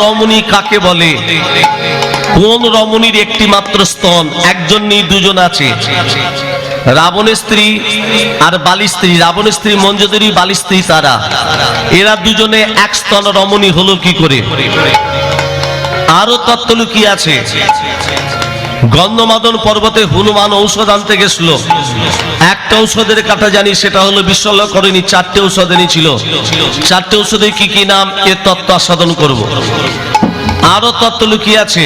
রমণী কাকে বলে? কোন রমণীর একটি মাত্র স্তন? একজন নেই, দুজন আছে। রাবণের স্ত্রী আর বালি স্ত্রী। রাবণের স্ত্রী মঞ্জুদেরী বালি স্ত্রী তারা। এরা দুজনে এক স্তন রমণী হলো কি করে? আরও তত্ত্ব লুকিয়ে আছে। গন্ধমাদন পর্বতে হনুমান ঔষধ আনতে গেছিল। একটা ঔষধের কাটা জানি, সেটা হলো বিশ্বল্য করেনি চারটে ঔষধ এনেছিল চারটে ঔষধের কি কি নাম এ তত্ত্ব আস্বাদন করব। আরও তত্ত্ব লুকিয়ে আছে।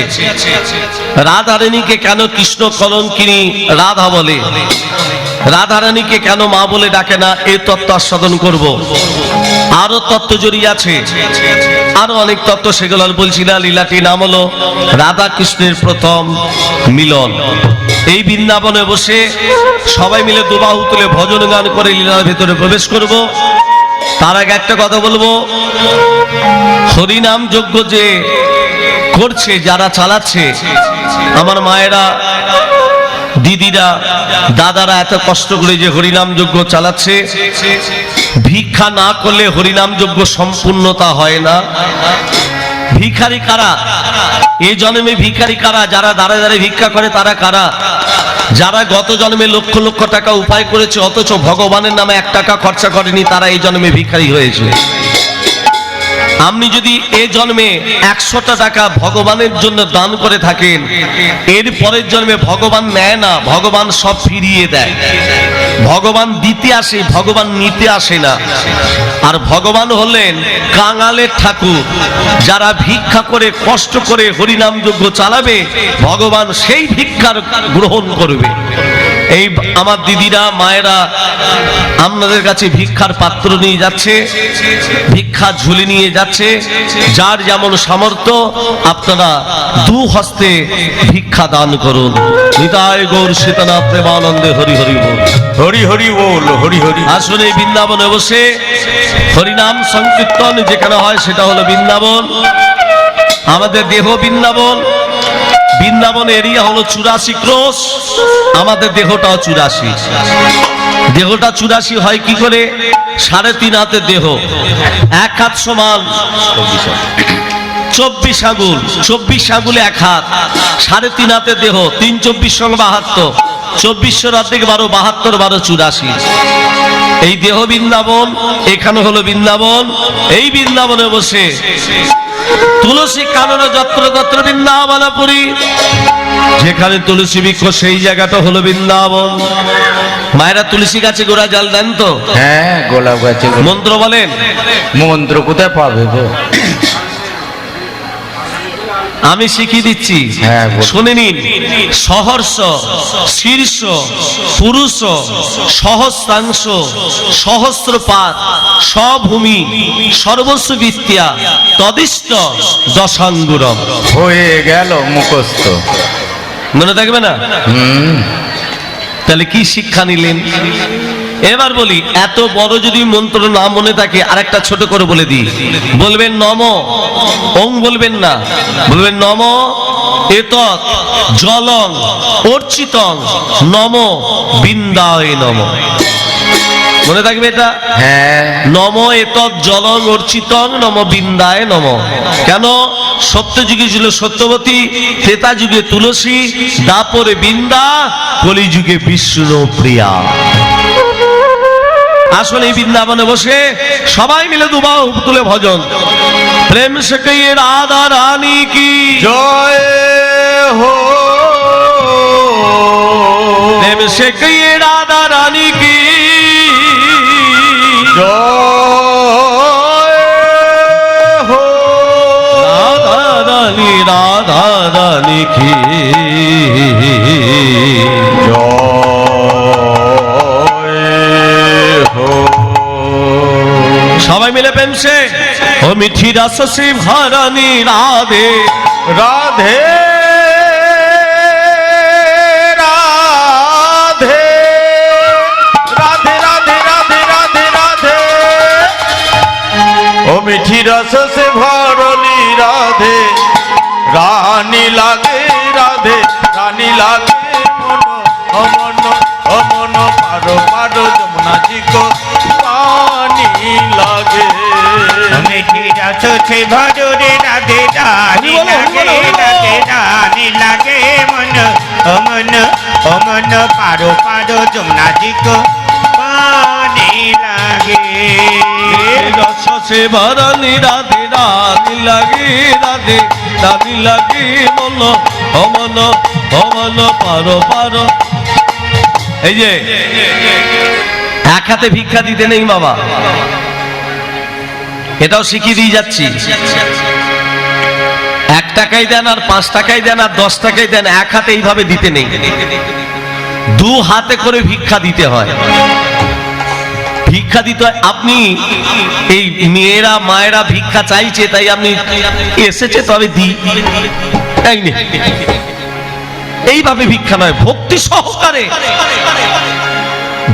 রাধারানীকে কেন কৃষ্ণ কলঙ্কিনী রাধা বলে? রাধারানীকে কেন মা বলে ডাকে না এই তত্ত্ব আস্বাদন করব। আরও তত্ত্ব জড়িয়ে আছে। আরও অনেক তত্ত্ব সেগুলো বলছি না লীলাটি নাম হলো রাধা কৃষ্ণের প্রথম মিলন। এই বৃন্দাবনে বসে সবাই মিলে দুবাহু তুলে ভজন গান করে লীলার ভেতরে প্রবেশ করব। তার আগে একটা কথা বলব। হরিনাম যজ্ঞ যে করছে, যারা চালাচ্ছে, আমার মায়েরা, দিদিরা, দাদারা এত কষ্ট করে যে হরিনাম যজ্ঞ চালাচ্ছে। ভিক্ষা না করলে হরিনাম যজ্ঞ সম্পূর্ণতা হয় না। ভিখারি কারা? এই জন্মে ভিখারি কারা? যারা দাঁড়ে দাঁড়ে ভিক্ষা করে, তারা কারা? যারা গত জন্মে লক্ষ লক্ষ টাকা উপায় করেছে, অথচ ভগবানের নামে এক টাকা খরচা করেনি, তারা এই জন্মে ভিখারি হয়েছে। আপনি যদি এ জন্মে একশোটা টাকা ভগবানের জন্য দান করে থাকেন, এর পরের জন্মে ভগবান নেয় না, ভগবান সব ফিরিয়ে দেয়। ভগবান দিতে আসে, ভগবান নিতে আসে না। আর ভগবান হলেন কাঙালের ঠাকুর, যারা ভিক্ষা করে, কষ্ট করে হরিনাম যজ্ঞ চালাবে, ভগবান সেই ভিক্ষার গ্রহণ করবে। এই আমার দিদিরা মায়েরা আপনাদের কাছে ভিক্ষার পাত্র নিয়ে যাচ্ছে ভিক্ষা ঝুলি নিয়ে যাচ্ছে যার যেমন সামর্থ্য আপনারা দু হস্তে ভিক্ষা দান করুন। নিতাই গৌর সীতানাথ প্রেমানন্দে হরি হরি বল। হরি হরি বল হরি হরি। আসলে বৃন্দাবনে বসে হরিনাম সংকীর্তন যেখানে হয় সেটা হলো বৃন্দাবন। আমাদের দেহ বৃন্দাবন। বৃন্দাবন এরিয়া হলো চুরাশি ক্রোশ। আমাদের দেহটাও চুরাশি। দেহটা চুরাশি হয় কি করে? সাড়ে তিন হাতে দেহ। এক হাত সমান চব্বিশ আগুল চব্বিশ আগুলে এক হাত। সাড়ে তিন হাতে দেহ। তিন চব্বিশ সঙ্গে বাহাত্তর। চব্বিশশো থেকে বারো, বাহাত্তর বারো, চুরাশি। এই দেহ বৃন্দাবন, এখানে হলো বৃন্দাবন। এই বৃন্দাবনে বসে তুলসী কানন যত্র তত্র বৃন্দাবনপুরী। যেখানে তুলসী বৃক্ষ সেই জায়গাটা হলো বৃন্দাবন। মায়েরা তুলসী গাছে গোড়া জাল দেন তো? হ্যাঁ গোলাপ গাছে। মন্ত্র বলেন। মন্ত্র কোথায় পাবে গো? আমি শিখিয়ে দিচ্ছি। হ্যাঁ, শুনে নিন। সহর্ষ শীর্ষ পুরুষ সহস্রাংশ সহস্রপাত স্বভূমি সর্বস্ব বিদ্যা তদিষ্ট দশাঙ্গুরম। হয়ে গেল মুখস্থ। মনে থাকবে না? তাহলে কি শিক্ষা নিলেন? এবার বলি এত বড় যদি মন্ত্র না মনে থাকে আরেকটা ছোট করে বলে দিই। বলবেন নম ওং বলবেন না। বলবেন নম এতৎ জলং অর্চিতং নম বৃন্দায় নম। মনে থাকবে এটা? হ্যাঁ। নম এতৎ জলং অর্চিতং নম বৃন্দায় নম। কেন? সত্য যুগে ছিল সত্যবতী ত্রেতা যুগে তুলসী দাপরে বৃন্দা কলি যুগে বিষ্ণু প্রিয়া। আসলে এই বৃন্দাবনে বসে সবাই মিলে দুবাহ তুলে ভজন। প্রেম সে রাধা রানী কি? জয় হো। প্রেম সে রাধা রানী কি? জয় হো। রাধা রানী রাধা রানী কি? प्रेम से हो मिठी रस श्री भरनी মিঠি রস সে ভরলি রাধে রানী লাগে রাধে, রানী লাগে অমন অমন পারো। বাসছে ভজরে রাধে রানী লাগে। রাধে রানী লাগে মন ও মন ও মন পারো পারো যমুনা পানি লাগে রস সে রাধে রানী লাগে রাধে রানী লাগে মন পারো পারো এই যে এক হাতে ভিক্ষা দিতে নেই বাবা। এটাও শিখিয়ে দিয়ে যাচ্ছি। এক টাকাই দেন আর পাঁচ টাকাই দেন আর দশ টাকাই দেন, এক হাতে এইভাবে দিতে নেই। দু হাতে করে ভিক্ষা দিতে হয়। ভিক্ষা দিতে হয়। আপনি এই মেয়েরা, মায়েরা ভিক্ষা চাইছে, তাই আপনি এসেছে, তবে দি। নে। এইভাবে ভিক্ষা নয়, ভক্তি সহকারে।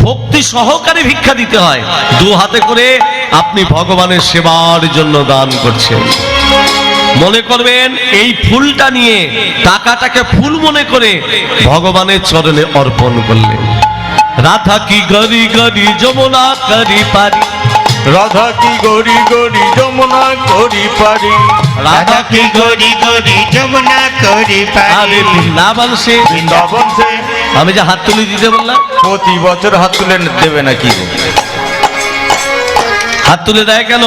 ভক্তি সহকারে ভিক্ষা দিতে হয়। দু হাতে করে আপনি ভগবানের সেবার জন্য দান করছেন। মনে করবেন এই ফুলটা নিয়ে টাকাটাকে ফুল মনে করে ভগবানের চরণে অর্পণ করলেন। রাধা কি গরি গরি যমুনা করি পারি। রাধা কি গরি গরি যমুনা করি পারি। রাধা কি গরি গরি যমুনা করি আরে পারি বৃন্দাবন সে। বৃন্দাবন সে। আমি যে হাত তুলে দিতে বললাম? প্রতি বছর হাত তুলে দেবে নাকি? হাত তুলে দেয় কেন?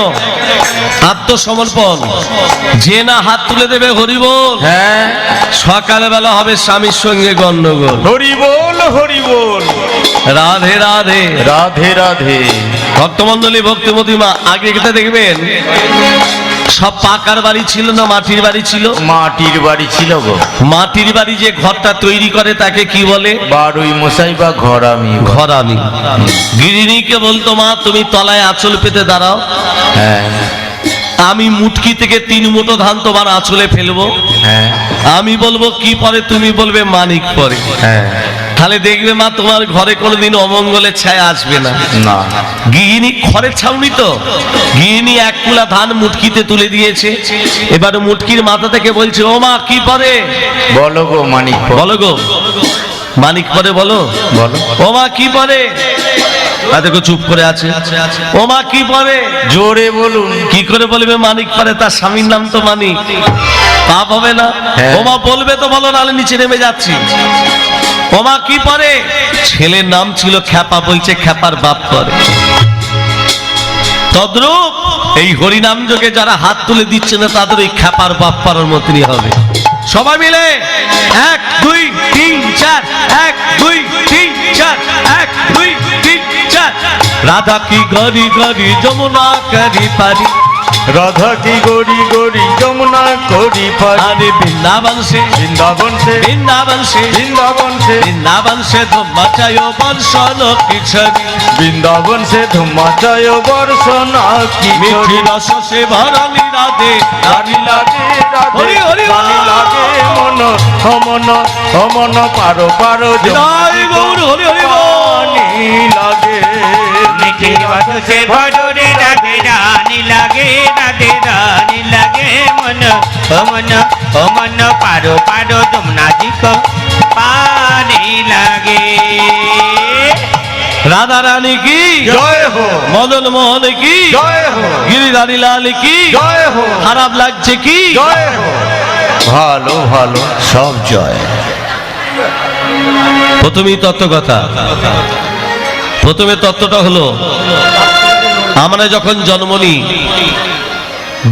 আত্মসমর্পণ। যে না হাত তুলে দেবে হরিবোল। হ্যাঁ। সকালবেলা হবে স্বামীর সঙ্গে গন্ডগোল হরিবোল হরিবোল। রাধে রাধে। রাধে রাধে। ভক্তমন্ডলী ভক্তিমতিমা আগে কেটে দেখবেন? সব পাকার বাড়ি ছিল না মাটির বাড়ি ছিল? মাটির বাড়ি ছিল গো। মাটির বাড়ি যে ঘরটা তৈরি করে তাকে কি বলে? বারুই মশাই বা ঘর আমি ঘরানি গিরিনীকে বলতো মা তুমি তলায় আঁচল পেতে দাঁড়াও। হ্যাঁ। আমি মুটকি থেকে তিন মুঠো ধান তোমার আঁচলে ফেলব। হ্যাঁ। আমি বলব কি পরে? তুমি বলবে মানিক পরে। হ্যাঁ। তাহলে দেখবে মা তোমার ঘরে কোনোদিন অমঙ্গলের ছায়া আসবে না। না। গৃহিণী খড়ের ছাউনি তো। গৃহিণী এক কুলা ধান মুটকিতে তুলে দিয়েছে। এবার মুটকির মাথা থেকে বলছে ও মা কি পরে? বলো গো মানিক বলো গো। মানিক পরে বলো? বলো। ও মা কি পরে? তা দেখো চুপ করে আছে। ও মা কি পরে? জোরে বলুন। কি করে বলবে মানিক পরে? তার স্বামীর নাম তো মানিক। পাপ হবে না। হ্যাঁ। ও মা বলবে তো বলো নাহলে নিচে নেমে যাচ্ছি। ও মা কি পরে ছেলের নাম ছিল খ্যাপা, বলছে খ্যাপার বাপ করে। তদ্রূপ এই হরিনাম যোগে যারা হাত তুলে দিচ্ছে না, তাদের ওই খ্যাপার বাপ পাড়ার মতনই হবে। সবাই মিলে এক, দুই, তিন, চার, এক, দুই, তিন, চার, এক, দুই, তিন, চার। রাধা কি গরি গরি, যমুনা করি পারি। রাধা কি গরি গরি যমুনা করি পারি আরে বৃন্দাবন সে বৃন্দাবন সে বৃন্দাবন সে বৃন্দাবন সে। বৃন্দাবন সে ধুম্মা চায়ো বর্ষণ কিছরি বৃন্দাবন সে ধুমাচায় বর্ষনা কি মিঠি রস সে ভরণী রাধে রাধে হরি হরি লাগে মন অমন অমন পারো পারো জয় গৌর হরি হরি লাগে। মিঠে ভজরে রাধে রানী লাগে রাধে রানী লাগে মন ও মন ও মন পারো পারো যমুনা জিকো পানি লাগে রাধা রানী কি জয় হো মদন মোহন কি জয় হো গিরিধারী লাল কি জয় হো খারাপ লাগছে কি জয় হো ভালো ভালো সব জয় প্রথমেই তত্ত্ব কথা প্রথমে তত্ত্বটা হলো আমরা যখন জন্ম নিই,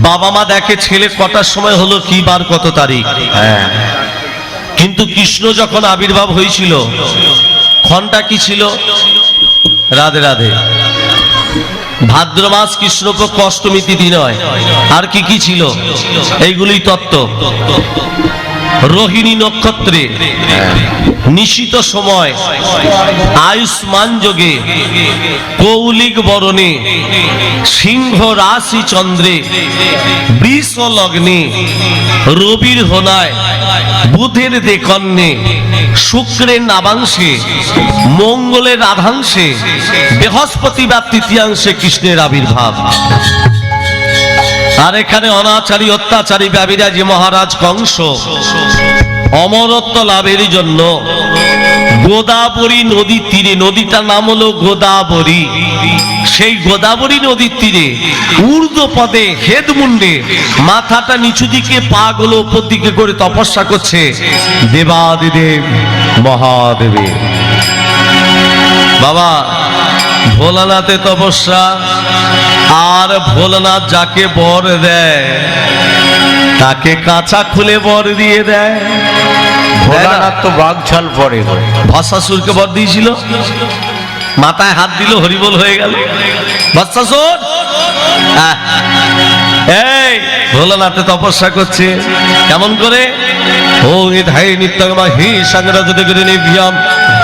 বাবা মা দেখে ছেলে কটার সময় হলো কি বার কত তারিখ? হ্যাঁ। কিন্তু কৃষ্ণ যখন আবির্ভাব হয়েছিল, ক্ষণটা কি ছিল? রাধে রাধে। ভাদ্র মাস কৃষ্ণপক্ষ অষ্টমী তিথি নয় আর কি কি ছিল? এইগুলি তত্ত্ব। রোহিণী নক্ষত্রে, নিশিত সময়, আয়ুষ্মান যোগে, কৌলিক বরণে, সিংহ রাশি চন্দ্রে, বৃষ লগ্নে, রবির হোনায়, বুধের দেকন্যে, শুক্রের নাবাংশে মঙ্গলের রাধাংশে বৃহস্পতি বা তৃতীয়াংশে কৃষ্ণের আবির্ভাব। আর এখানে অনাচারী, অত্যাচারী ব্যাবিরাজি মহারাজ কংস। অমরত্ব লাভের জন্য গোদাবরী নদীর তীরে, নদীটার নাম হলো গোদাবরী। সেই গোদাবরী নদীর তীরে ঊর্ধ্ব পদে হেদমুন্ডে মাথাটা নিচু দিকে পা গুলো উপর দিকে করে তপস্যা করছে দেবাদিদেব মহাদেবের। বাবা ভোলানাথে তপস্যা। আর ভোলানাথ যাকে বর দেয় তাকে কাঁচা খুলে বর দিয়ে দেয়। ভোলানাথ তো বাঘছাল পরে গো ভস্মাসুরকে বর দিয়েছিল। মাথায় হাত দিল হরিবল হয়ে গেল। আহ, এই ভোলানাথে তপস্যা করছে। কেমন করে? ও ধাই নিত্য হি সংগ্রহ করে নিভিয়াম।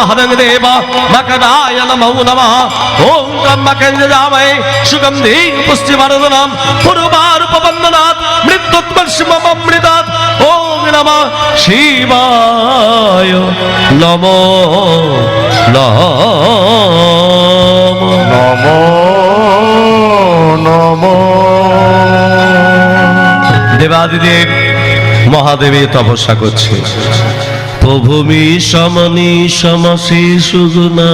মহাদেব মকরায় নমো নমঃ ওম কম্বকঞ্জাময়ে সুগন্ধি পুষ্টিবর্ধনম পূর্বারূপবন্দনাৎ মৃত্যুত্মর্ষমমৃতাৎ ওম নমঃ শিবায় নমো নমঃ নম নম। দেবাদিদেব, মহাদেবের তপস্যা করছে। প্রভূমি সমনি সমসি সুজনা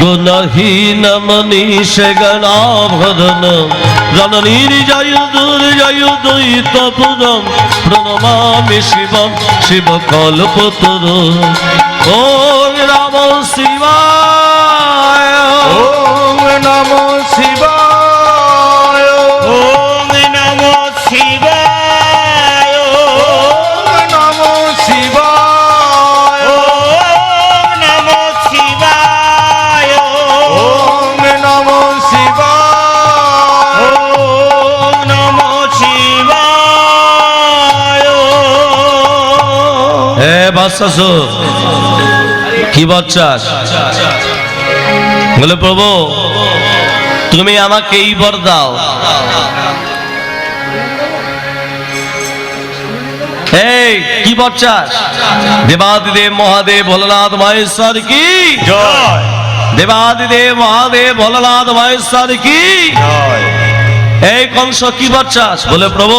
গুণহীন মনীষে গণাভরণ জননীর জয় দুর জয় দৈত পুরম। প্রণমামি শিবম শিব কল্পতর ও রাম, শিবায় কি বচ্চাস বলে প্রভু তুমি আমাকে এই বর দাও। এই কি বচ্চাস দেবাদিদেব মহাদেব ভোলানাথ মহেশ্বর কি? জয়। দেবাদিদেব মহাদেব ভোলানাথ মহেশ্বর কি? জয়। এই কংস কি বচ্চাস বলে প্রভু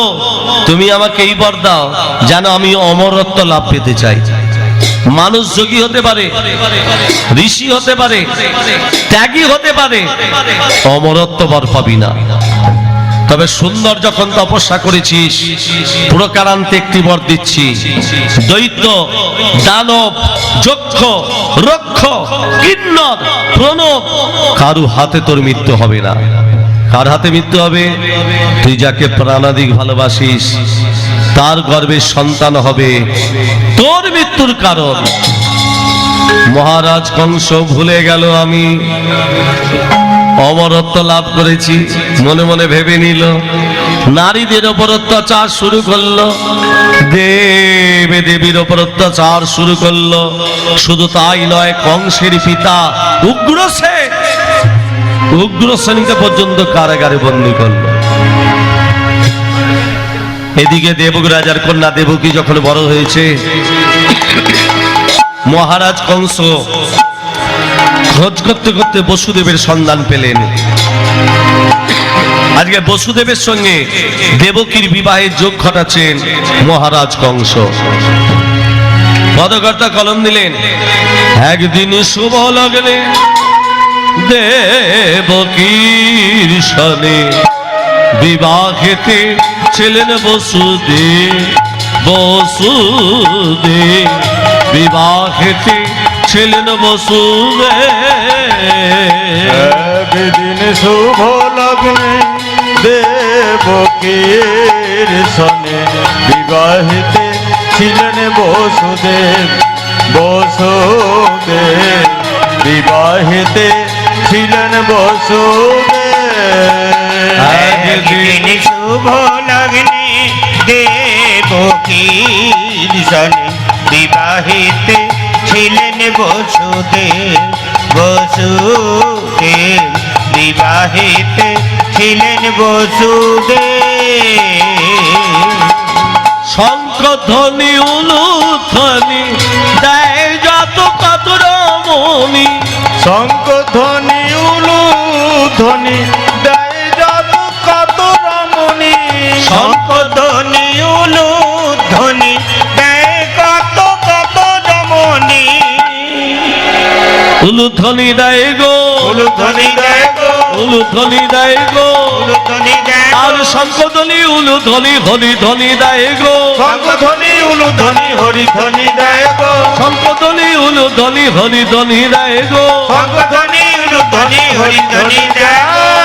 তুমি আমাকে এই বর দাও। যেন আমি অমরত্ব লাভ পেতে চাই। মানুষ যোগী হতে পারে, ঋষি হতে পারে, ত্যাগী হতে পারে, অমরত্ব বর পাবি না। তবে সুন্দর যখন তপস্যা করেছিস, প্রকারান্তে একটি বর দিচ্ছি। দৈত্য, দানব, যক্ষ, রক্ষ, কিন্নর, প্রণব, কারু হাতে তোর মৃত্যু হবে না। কার হাতে মৃত্যু হবে? তুই যাকে প্রাণাদিক ভালোবাসিস তার গর্ভে সন্তান হবে। তোর মৃত্যুর কারণ। মহারাজ কংস ভুলে গেল আমি। অমরত্ব লাভ করেছি, মনে মনে ভেবে নিল। নারীদের ওপর অত্যাচার শুরু করল। দেবে দেবীর ওপর অত্যাচার শুরু করল। শুধু তাই নয়, কংসের পিতা উগ্রসেন উগ্রসেনকে পর্যন্ত কারাগারে বন্দী করল। এদিকে দেবক রাজার কন্যা দেবকী যখন বড় হয়েছে, মহারাজ কংস খোঁজ করতে করতে বসুদেবের সন্ধান পেলেন। আজকে বসুদেবের সঙ্গে দেবকীর বিবাহের যোগ ঘটাচ্ছেন মহারাজ কংস। পদকর্তা কলম দিলেন, একদিন শুভ লগ্নে দেবকীর সনে বিবাহেতে ছিলেন বসুদেব বসুদেব বিবাহেতে ছিলেন বসুদেব একদিন শুভ লগ্নে দেবকীর সনে বিবাহিতে ছিলেন বসুদেব বসুদেব বিবাহিতে ছিলেন বসুদেব একদিন শুভ লগ্নে দেবকীর সনে বিবাহিতে ছিলেন বসুদেব বসুদেব। বিবাহিতে ছিলেন বসুদেব। শঙ্খ ধ্বনি উলুধ্বনি দেয় যত কত রমণী শঙ্খ ধ্বনি শঙ্কধ্বনি উলু ধ্বনি দেয় কত কত রমণী উলুধ্বনি দেয় গো। উলুধ্বনি দেয় গো। উলুধ্বনি দেয় গো। উলুধ্বনি দেয় আর শঙ্খধ্বনি উলুধ্বনি হরি ধ্বনি দেয় গো। শঙ্খ ধ্বনি উলু ধ্বনি হরি ধ্বনি দেয় গো। শঙ্খধ্বনি উলুধ্বনি হরি ধ্বনি দেয় গো। শঙ্কধ্বনি উলুধ্বনি হরিধ্বনি দেয়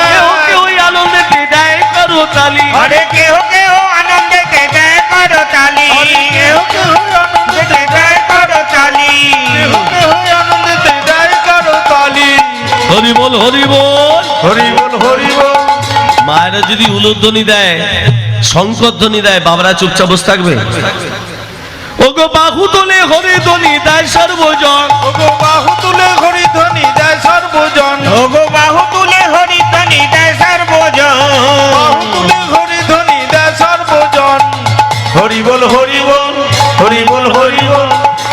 করো তালি। হরে কেহ কেহ আনন্দেতে দেয় করো তালি। কেহ কেহ আনন্দেতে দেয় করো তালি। কেহ কেহ আনন্দেতে দেয় কারও তালি। হরি বল হরি বল। হরি বল হরি বল। মায়েরা যদি উলুধ্বনি দেয় শঙ্করধ্বনি দেয় বাবারা চুপচাপ বসে থাকবে? ওগো বাহু তোলে হরি ধ্বনি দেয় সর্বজন। ওগো বাহু তুলে হরি ধ্বনি দেয় সর্বজন। ওগো বাহু তুলে হরিধ্বনি দেয় সর্বজন হরি ধ্বনি দেয় সর্বজন হরি বল হরি বল হরি বল হরি বল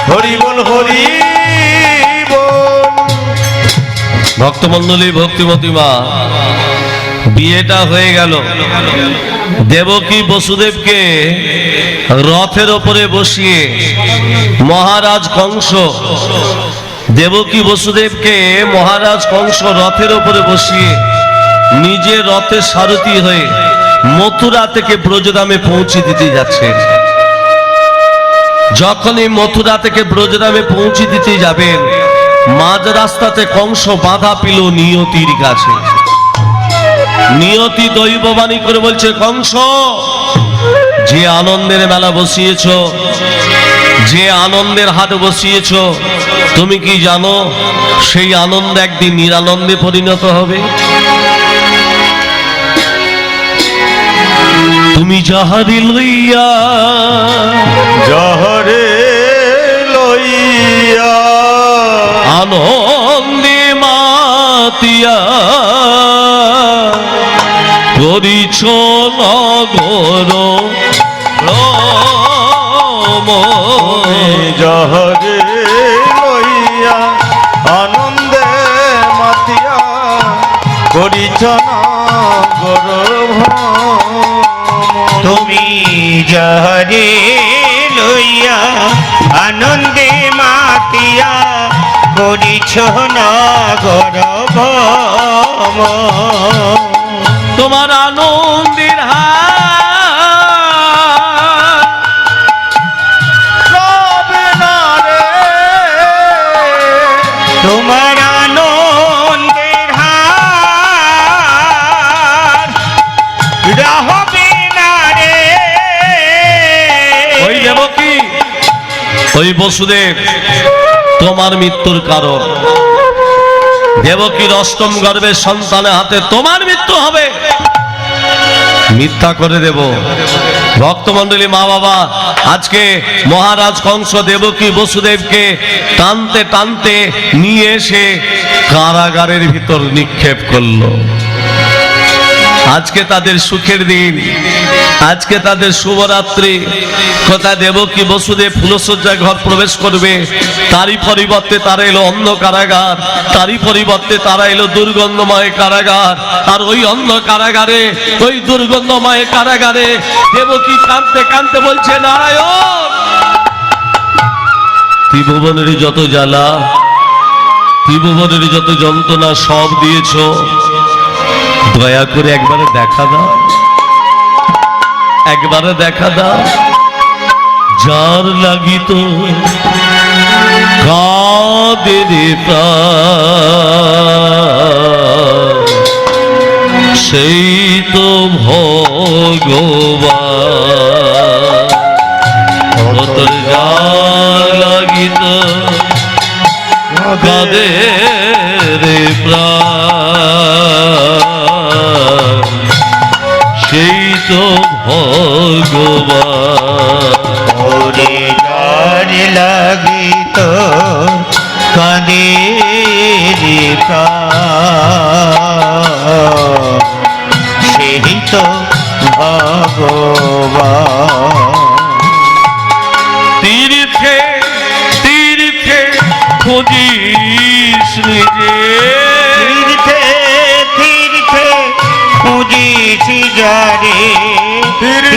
হরি বল হরি ভক্তমন্ডলী ভক্তিমতী মা বিয়েটা হয়ে গেল। দেবকী বসুদেবকে রথের ওপরে বসিয়ে মহারাজ কংস দেবকী বসুদেবকে মহারাজ কংস রথের ওপরে বসিয়ে নিজে রথের সারথি হয়ে মথুরা থেকে ব্রজধামে পৌঁছে দিতে যাচ্ছেন যখনই মথুরা থেকে ব্রজধামে পৌঁছে দিতে যাবেন, মাঝ রাস্তাতে কংস বাধা পেল নিয়তির কাছে। নিয়তি দৈববাণী করে বলছে, কংস, যে আনন্দের মেলা বসিয়েছ, যে আনন্দের হাট বসিয়েছ, তুমি কি জানো, সেই আনন্দ একদিন নিরানন্দে পরিণত হবে? তুমি যাহারি লইয়া জহরে লইয়া আনন্দে মাতিয়া করিছ নগর। জহরে লইয়া আনন্দে মাতিয়া করিছ না গর্ভ তুমি জহরে লইয়া আনন্দে মাতিয়া করিছ নগর। তোমার আনন্দের হার ওই বসুদেব, তোমার মৃত্যুর কারণ। দেবকীর অষ্টম গর্ভের সন্তানের হাতে তোমার মৃত্যু হবে। মিথ্যা করে দেব। ভক্তমন্ডলী মা বাবা আজকে মহারাজ কংস দেবকী বসুদেবকে টানতে টানতে নিয়ে এসে কারাগারের ভিতর নিক্ষেপ করল। আজকে তাদের সুখের দিন। আজকে তাদের শুভরাত্রি। কোথা দেবকী বসুদেব ফুলসজ্জা ঘর প্রবেশ করবে? তারই পরিবর্তে তারা এলো অন্ধ কারাগার। তারই পরিবর্তে তারা এলো দুর্গন্ধময় কারাগার। আর ওই অন্ধ কারাগারে, ওই দুর্গন্ধময় কারাগারে দেবকী কাঁদতে কাঁদতে বলছে, নারায়ণ! ত্রিভুবনের যত জ্বালা, ত্রিভুবনের যত যন্ত্রণা সব দিয়েছ। দয়া করে একবারে দেখা দাও। একবারে দেখা দাও। যার লাগিত সেই তো তোর লাগিত কাদের প্রাণ? সেই তো ভগবান।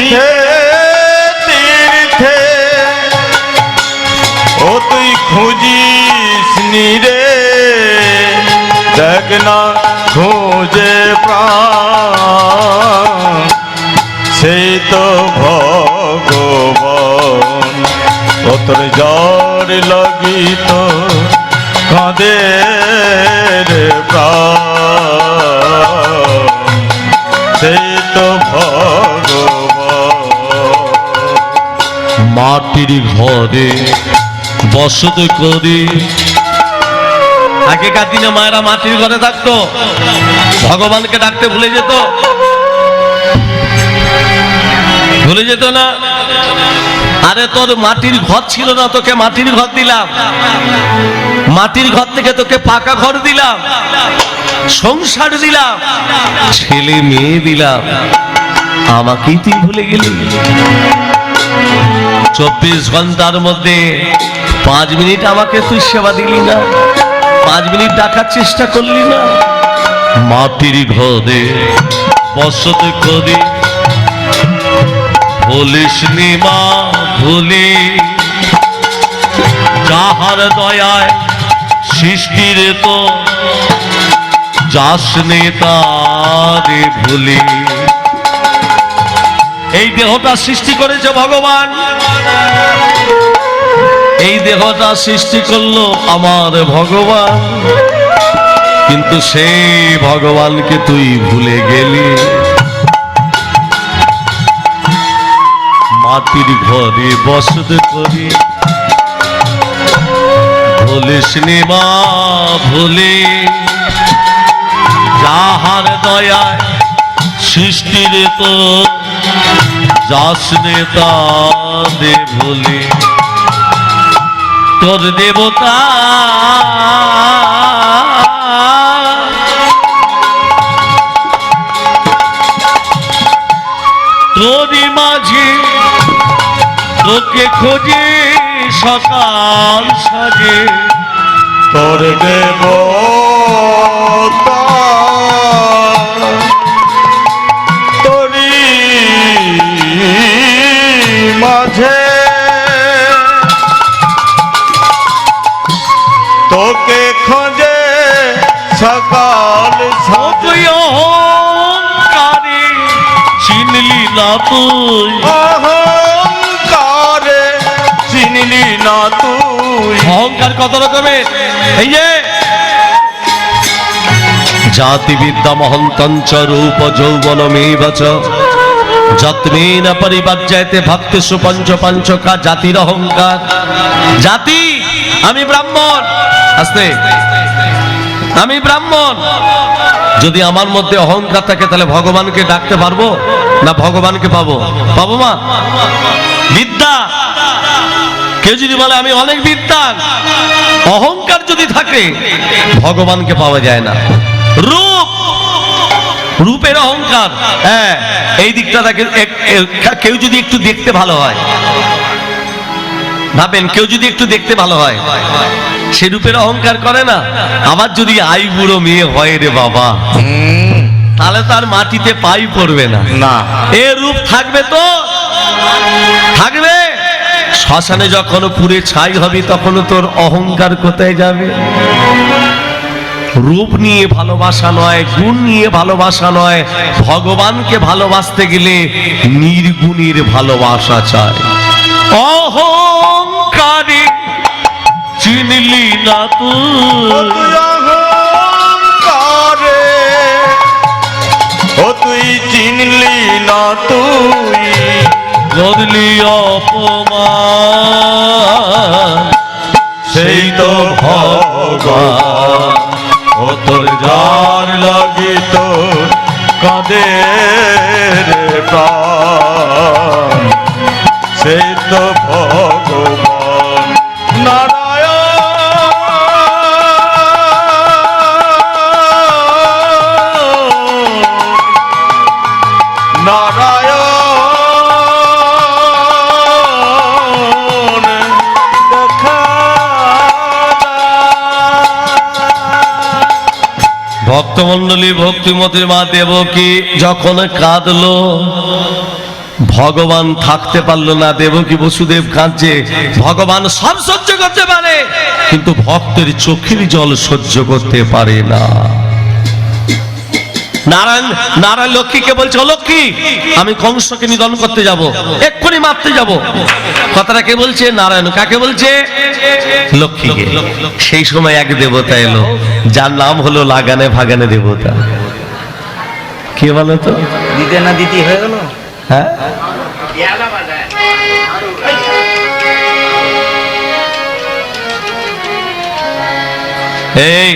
তীর্থে তীর্থে। ও তুই খুঁজিস খুঁজে প্রাণ। সেই তো ভগবান ও তোর লাগিত, কাঁদে রে প্রাণ। সেই তো ভগবান মাটির ঘরে বসত করে। আগেকার দিনে মায়েরা মাটির ঘরে থাকতো। ভগবানকে ডাকতে ভুলে যেত। ভুলে যেত না? আরে তোর মাটির ঘর ছিল না, তোকে মাটির ঘর দিলাম। মাটির ঘর থেকে তোকে পাকা ঘর দিলাম। সংসার দিলাম। ছেলে মেয়ে দিলাম। আমাকেই তুই ভুলে গেলি? চব্বিশ ঘণ্টার মধ্যে পাঁচ মিনিট আমাকে তুই সেবা দিলি না। পাঁচ মিনিট ডাকার চেষ্টা করলি না। মাটির ঘরে বসত করে ভুলিস মা ভুলি যাহার দয়ায় সৃষ্টির তো, যাস নে তারে ভুলি এই দেহটা সৃষ্টি করেছে ভগবান। এই দেহটা সৃষ্টি করল আমার ভগবান। কিন্তু সেই ভগবানকে তুই ভুলে গেলি। মাটির ঘরে বসত করি। ভুলে সিনেমা ভুলে। যাহার দয়ায় সৃষ্টির তো যাস নেতা দে ভুলে। তোর দেবতা তোরই মাঝে তোকে খোঁজে সকাল সাজে। তোর দেব মাঝে। তোকে খোঁজে সকাল সাজে অহংকারে চিনলি না তুই। অহংকারে চিনলি না তুই। অহংকার কত রকমের? এই যে জাতি বিদ্যা মহন্তঞ্চ রূপ যৌবন মেবচ যত্নেন পরিবার্যায়তে ভক্তি সুপঞ্চ পঞ্চকা জাতির অহংকার। জাতি, আমি ব্রাহ্মণ। আস্তে। আমি ব্রাহ্মণ। যদি আমার মধ্যে অহংকার থাকে, তাহলে ভগবানকে ডাকতে পারব? না ভগবানকে পাবো? পাবো মা? বিদ্যা। কেউ যদি বলে, আমি অনেক বিদ্যান। অহংকার যদি থাকে, ভগবানকে পাওয়া যায় না। রূপের অহংকার। হ্যাঁ এই দিকটা তাকে কেউ যদি একটু দেখতে ভালো হয় ভাবেন কেউ যদি একটু দেখতে ভালো হয় সে রূপের অহংকার করে না। আবার যদি আই বুড়ো মেয়ে হয় রে বাবা তাহলে তার মাটিতে পাই পড়বে না। না। এ রূপ থাকবে তো? থাকবে? শ্মশানে যখন পুরে ছাই হবে তখন তোর অহংকার কোথায় যাবে? রূপ নিয়ে ভালোবাসা নয় গুণ নিয়ে ভালোবাসা নয় ভগবানকে ভালোবাসতে গেলে নির্গুণের ভালোবাসা চায় অহংকারে চিনলি না তুই। অহংকারে ও তুই চিনলি না তুই। করলি অপমান সেই তো ভগবান। ও তোর যার লাগি তোর কাঁদে রে প্রাণ সেই তো ভগবান ভক্তমণ্ডলী ভক্তিমতী মা দেবকী যখন কাঁদলো, ভগবান থাকতে পারল না দেবকী বসুদেব কাঁদছে? ভগবান সব সহ্য করতে পারে, কিন্তু ভক্তের চোখের জল সহ্য করতে পারে না। নারায়ণ নারায়ণ লক্ষ্মীকে বলছে লক্ষ্মী, আমি কংসকে নিধন করতে যাব। এক্ষুনি মারতে যাব। কথাটা কে বলছে? নারায়ণ। কাকে বলছে? লক্ষ্মীকে। সেই সময় এক দেবতা এলো যার নাম হলো লাগানে ভাগানে দেবতা। কে বলো তো? দিতে না দিতে হয়ে গেল? হ্যাঁ? এই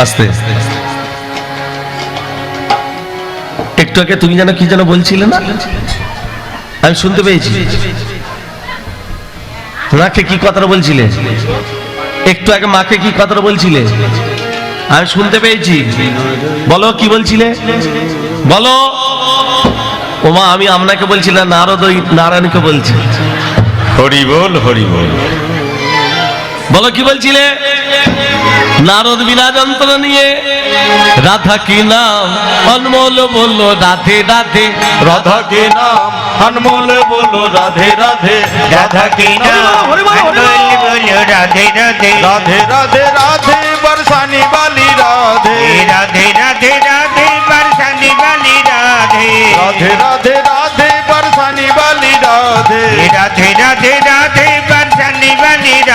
আস্তে। একটু আগে তুমি যেন কি যেন বলছিলে না? আমি শুনতে পেয়েছি। মাকে কি কথাটা বলছিলে? একটু আগে মাকে কি কথাটা বলছিলে? আমি শুনতে পেয়েছি। বলো কি বলছিলে? বলো। ওমা আমি আপনাকে বলছি না নারদ নারায়ণকে বলছি। হরি বল হরি বল। বলো কি বলছিলে? নারদ বিনা যন্ত্র নিয়ে রাধা কি নাম? অনমোল বলল রাধে রাধে। রাধা কে নাম? আনমোল বলো রাধে রাধে। রাধা কি নাম? রাধে রাধে। রাধে রাধে রাধে বরসানি বালি রাধে। রাধে রাধে রাধে বরসানি বালি রাধে। রাধে রাধে রাধে বরসানি বালি রাধে রাধে রাধে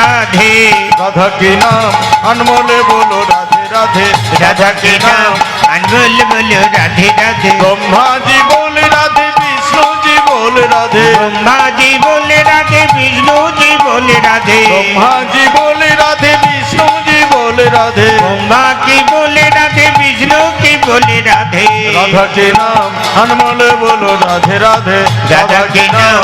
রাধে। রাধা কে নাম? আনমোল বলো রাধে রাধে। রাধা কি নাম? আনবল বল রাধে রাধে। ব্রহ্মা জি বলে রাধে বিষ্ণু জি বলে রাধে। ব্রহ্মা জি বলে রাধে বিষ্ণু জি বলে রাধে। ব্রহ্মা জি বলে রাধে বিষ্ণু জি বলে রাধে। ব্রহ্মা কি বলে রাধে বিষ্ণু কি বলে রাধে। রাধা কে নাম? আনমোল বলো রাধে রাধে। রাধা কে নাম?